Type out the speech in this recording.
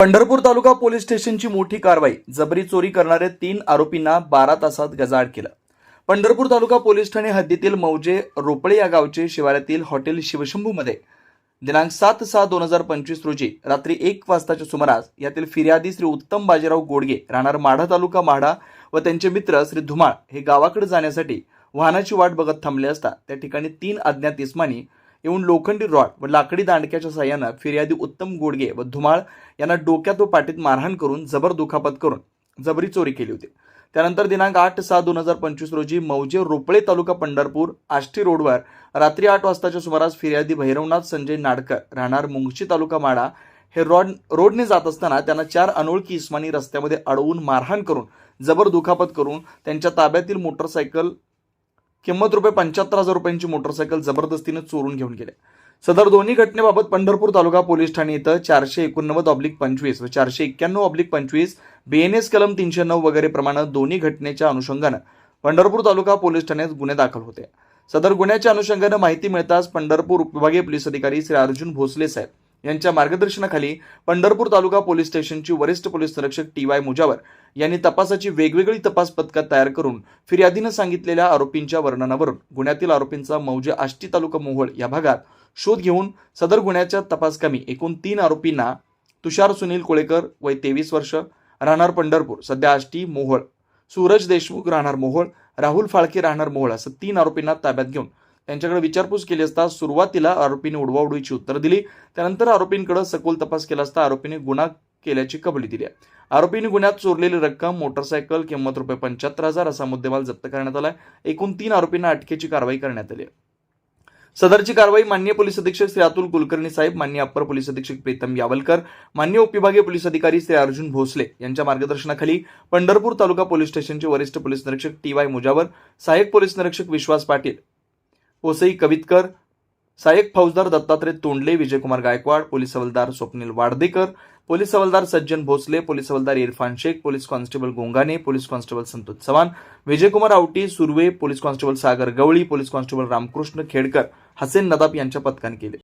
पंढरपूर तालुका police स्टेशनची मोठी कारवाई जबरी चोरी करणाऱ्या तीन आरोपींना बारा तासात गजाआड केलं. पंढरपूर तालुका पोलीस ठाणे हद्दीतील मौजे रोपळे या गावचे शिवारातील हॉटेल शिवशंभूमध्ये दिनांक सात सहा दोन हजार पंचवीस रोजी रात्री एक वाजताच्या सुमारास यातील फिर्यादी श्री उत्तम बाजीराव गोडगे राहणार माढा तालुका माढा व त्यांचे मित्र श्री धुमाळ हे गावाकडे जाण्यासाठी वाहनाची वाट बघत थांबले असता त्या ठिकाणी तीन अज्ञात इस्मानी येऊन लोखंडी रॉड व लाकडी दांडक्याच्या साह्यानं फिर्यादी उत्तम गोडगे व धुमाळ यांना डोक्यात व पाठीत मारहाण करून जबर दुखापत करून जबरी चोरी केली होती. त्यानंतर दिनांक आठ सहा दोन हजार पंचवीस रोजी मौजे रोपळे तालुका पंढरपूर आष्टी रोडवर रात्री आठ वाजताच्या सुमारास फिर्यादी भैरवनाथ संजय नाडकर राहणार मुंगशी तालुका माडा हे रॉड रोडने जात असताना त्यांना चार अनोळखी इस्मानी रस्त्यामध्ये अडवून मारहाण करून जबर दुखापत करून त्यांच्या ताब्यातील मोटरसायकल किंमत रुपये पंच्याहत्तर हजार रुपयांची मोटरसायकल जबरदस्तीने चोरून घेऊन गेले. सदर दोन्ही घटनेबाबत पंढरपूर तालुका पोलीस ठाणे इथं चारशे एकोणनव्वद ऑब्लिक पंचवीस व चारशे एक्क्याण्णव ऑब्लिक पंचवीस बीएनएस कलम तीनशे नऊ वगैरे प्रमाणे दोन्ही घटनेच्या अनुषंगानं पंढरपूर तालुका पोलीस ठाण्यात गुन्हे दाखल होते. सदर गुन्ह्याच्या अनुषंगानं माहिती मिळताच पंढरपूर उपविभागीय पोलीस अधिकारी श्री अर्जुन भोसले साहेब यांच्या मार्गदर्शनाखाली पंढरपूर तालुका पोलीस स्टेशनची वरिष्ठ पोलीस निरीक्षक टी वाय मुजावर यांनी तपासाची वेगवेगळी तपास पथकं तयार करून फिर्यादीनं सांगितलेल्या आरोपींच्या वर्णनावरून गुन्ह्यातील आरोपींचा मौजे आष्टी तालुका मोहोळ या भागात शोध घेऊन सदर गुन्ह्याच्या तपासकामी एकूण तीन आरोपींना तुषार सुनील कोळेकर वय तेवीस वर्ष राहणार पंढरपूर सध्या आष्टी मोहोळ सूरज देशमुख राहणार मोहोळ राहुल फाळके राहणार मोहोळ असं तीन आरोपींना ताब्यात घेऊन त्यांच्याकडे विचारपूस केली असता सुरुवातीला आरोपीने उडवाउडवीची उत्तर दिली. त्यानंतर आरोपींकडे सखोल तपास केला असता आरोपीने गुन्हा केल्याची कबुली दिली आहे. आरोपीने गुन्ह्यात चोरलेली रक्कम मोटरसायकल किंमत रुपये पंच्याहत्तर हजार असा मुद्देमाल जप्त करण्यात आलाय. एकूण तीन आरोपींना अटकेची कारवाई करण्यात आली सदरची कारवाई मान्य पोलीस अधीक्षक श्री अतुल कुलकर्णी साहेब मान्य अप्पर पोलीस अधीक्षक प्रीतम यावलकर मान्य उपविभागीय पोलीस अधिकारी श्री अर्जुन भोसले यांच्या मार्गदर्शनाखाली पंढरपूर तालुका पोलीस स्टेशनचे वरिष्ठ पोलीस निरीक्षक टी वाय मुजावर सहाय्यक पोलीस निरीक्षक विश्वास पाटील ओसई कवितकर सहाय्यक फौजदार दत्तात्रय तोंडले विजयकुमार गायकवाड पोलीस हवालदार स्वप्नील वाडदेकर पोलीस हवालदार सज्जन भोसले पोलीस हवालदार Irfan Shaikh police constable Gongane police constable Santosh Chavan Vijaykumar Awati Surve police constable Sagar Gawali police constable Ramkrishna Khedkar Hasen Nadab यांच्या पथकाने केले.